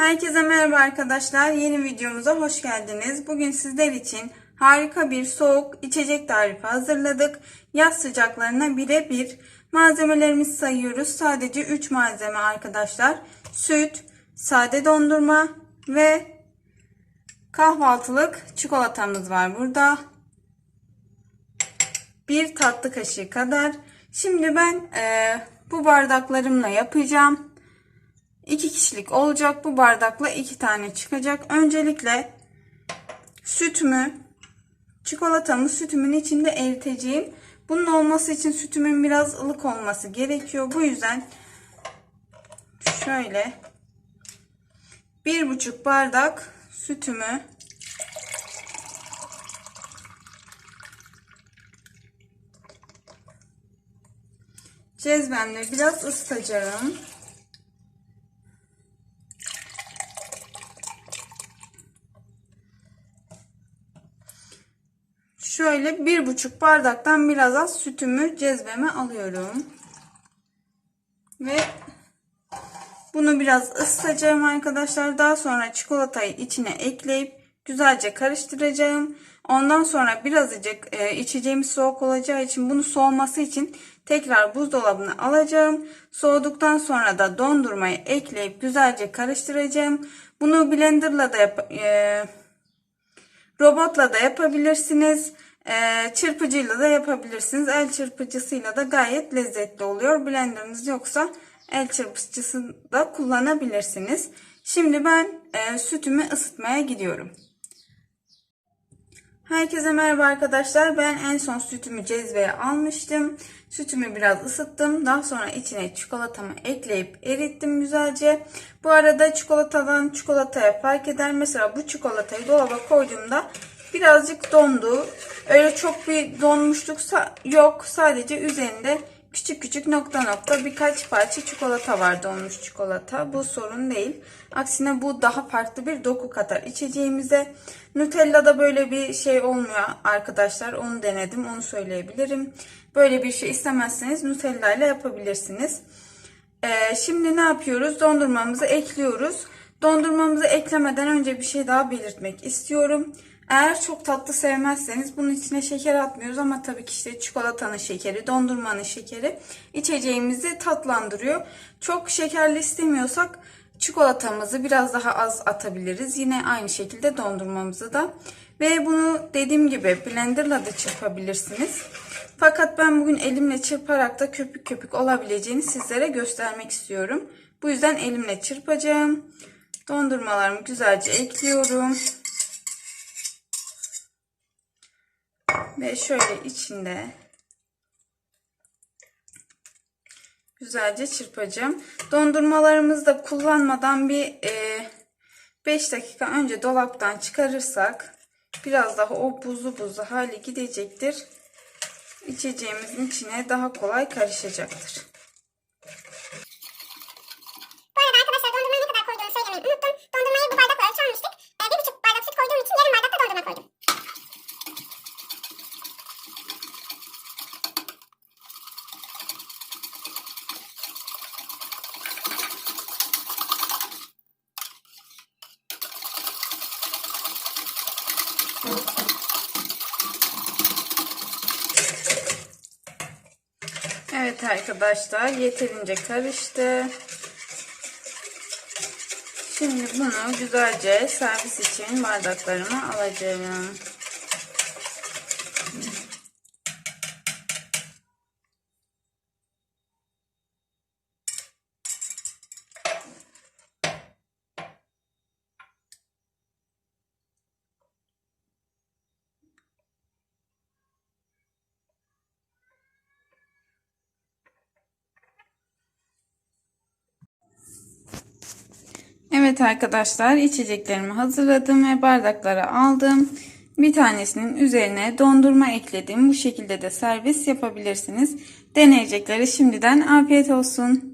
Herkese merhaba arkadaşlar. Yeni videomuza hoş geldiniz. Bugün sizler için harika bir soğuk içecek tarifi hazırladık. Yaz sıcaklarına birebir malzemelerimizi sayıyoruz. Sadece 3 malzeme arkadaşlar. Süt, sade dondurma ve kahvaltılık çikolatamız var burada. Bir tatlı kaşığı kadar. Şimdi ben e, bu bardaklarımla yapacağım. 2 kişilik olacak. Bu bardakla 2 tane çıkacak. Öncelikle sütümü, çikolatamı sütümün içinde eriteceğim. Bunun olması için sütümün biraz ılık olması gerekiyor. Bu yüzden şöyle bir buçuk bardak sütümü cezvemle biraz ısıtacağım. Şöyle bir buçuk bardaktan biraz az sütümü cezveme alıyorum. Ve bunu biraz ısıtacağım arkadaşlar. Daha sonra çikolatayı içine ekleyip güzelce karıştıracağım. Ondan sonra birazcık e, içeceğimiz soğuk olacağı için bunu soğuması için tekrar buzdolabına alacağım. Soğuduktan sonra da dondurmayı ekleyip güzelce karıştıracağım. Bunu blenderla da yap e, Robotla da yapabilirsiniz. Ee, çırpıcıyla da yapabilirsiniz. El çırpıcısıyla da gayet lezzetli oluyor. Blenderınız yoksa el çırpıcısı da kullanabilirsiniz. Şimdi ben e, sütümü ısıtmaya gidiyorum. Herkese merhaba arkadaşlar. Ben en son sütümü cezveye almıştım. Sütümü biraz ısıttım. Daha sonra içine çikolatamı ekleyip erittim güzelce. Bu arada çikolatadan çikolataya fark eder. Mesela bu çikolatayı dolaba koyduğumda birazcık dondu. Öyle çok bir donmuşluk yok. Sadece üzerinde küçük küçük nokta nokta birkaç parça çikolata var donmuş çikolata. Bu sorun değil. Aksine bu daha farklı bir doku katar içeceğimize. Nutella'da böyle bir şey olmuyor arkadaşlar. Onu denedim. Onu söyleyebilirim. Böyle bir şey istemezseniz Nutella ile yapabilirsiniz. Ee, şimdi ne yapıyoruz? Dondurmamızı ekliyoruz. Dondurmamızı eklemeden önce bir şey daha belirtmek istiyorum. Eğer çok tatlı sevmezseniz bunun içine şeker atmıyoruz ama tabii ki işte çikolatanın şekeri, dondurmanın şekeri içeceğimizi tatlandırıyor. Çok şekerli istemiyorsak çikolatamızı biraz daha az atabiliriz. Yine aynı şekilde dondurmamızı da. Ve bunu dediğim gibi blenderla da çırpabilirsiniz. Fakat ben bugün elimle çırparak da köpük köpük olabileceğini sizlere göstermek istiyorum. Bu yüzden elimle çırpacağım. Dondurmalarımı güzelce ekliyorum. Ve şöyle içinde güzelce çırpacağım. Dondurmalarımızı da kullanmadan bir 5 dakika önce dolaptan çıkarırsak biraz daha o buzlu buzlu hali gidecektir. İçeceğimizin içine daha kolay karışacaktır. Bu arada arkadaşlar dondurmayı ne kadar koyduğumu söylemeyi unuttum. Dondurmayı bu bardakla ölçermiştik. Ee, bir buçuk bardak süt koyduğum için yarım bardak da dondurma koydum. Evet arkadaşlar yeterince karıştı. Şimdi bunu güzelce servis için bardaklarıma alacağım. Evet arkadaşlar içeceklerimi hazırladım ve bardaklara aldım. Bir tanesinin üzerine dondurma ekledim. Bu şekilde de servis yapabilirsiniz. Deneyecekleri şimdiden afiyet olsun.